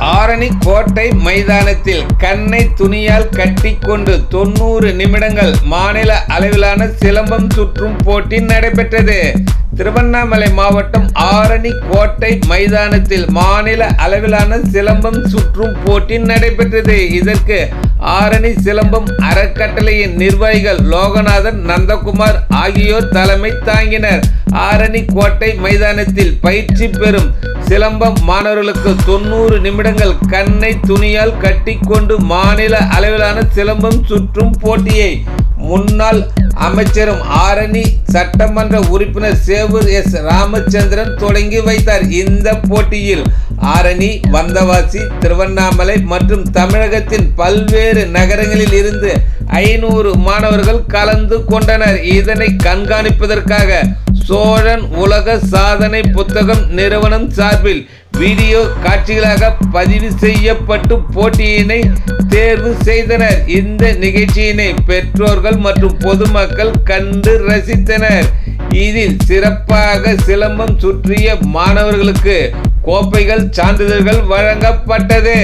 ஆரணி கோட்டை மைதானத்தில் கண்ணை துணியால் கட்டிக்கொண்டு தொண்ணூறு நிமிடங்கள் மாநில அளவிலான சிலம்பம் சுற்றும் போட்டி நடைபெற்றது. திருவண்ணாமலை மாவட்டம் ஆரணி கோட்டை மைதானத்தில் மாநில அளவிலான சிலம்பம் சுற்றும் போட்டி நடைபெற்றது. இதற்கு ஆரணி சிலம்பம் அறக்கட்டளையின் நிர்வாகிகள் லோகநாதன் நந்தகுமார் ஆகியோர் தலைமை தாங்கினர். ஆரணி கோட்டை மைதானத்தில் பயிற்சி பெறும் சிலம்பம் மாணவர்களுக்கு தொண்ணூறு நிமிடங்கள் கண்ணை துணியால் கட்டிக்கொண்டு மாநில அளவிலான சிலம்பம் சுற்றும் போட்டியை முன்னாள் அமைச்சரும் ஆரணி சட்டமன்ற உறுப்பினர் சேவூர் எஸ் ராமச்சந்திரன் தொடங்கி வைத்தார். இந்த போட்டியில் ஆரணி வந்தவாசி திருவண்ணாமலை மற்றும் தமிழகத்தின் பல்வேறு நகரங்களில் இருந்து ஐநூறு மாணவர்கள் கலந்து கொண்டனர். இதனை கண்காணிப்பதற்காக சோழன் உலக சாதனை புத்தகம் நிறுவனம் சார்பில் வீடியோ காட்சிகளாக பதிவு செய்யப்பட்டு போட்டியினை தேர்வு செய்தனர். இந்த நிகழ்ச்சியினை பெற்றோர்கள் மற்றும் பொதுமக்கள் கண்டு ரசித்தனர். இதில் சிறப்பாக சிலம்பம் சுற்றிய மாணவர்களுக்கு கோப்பைகள் சான்றிதழ்கள் வழங்கப்பட்டது.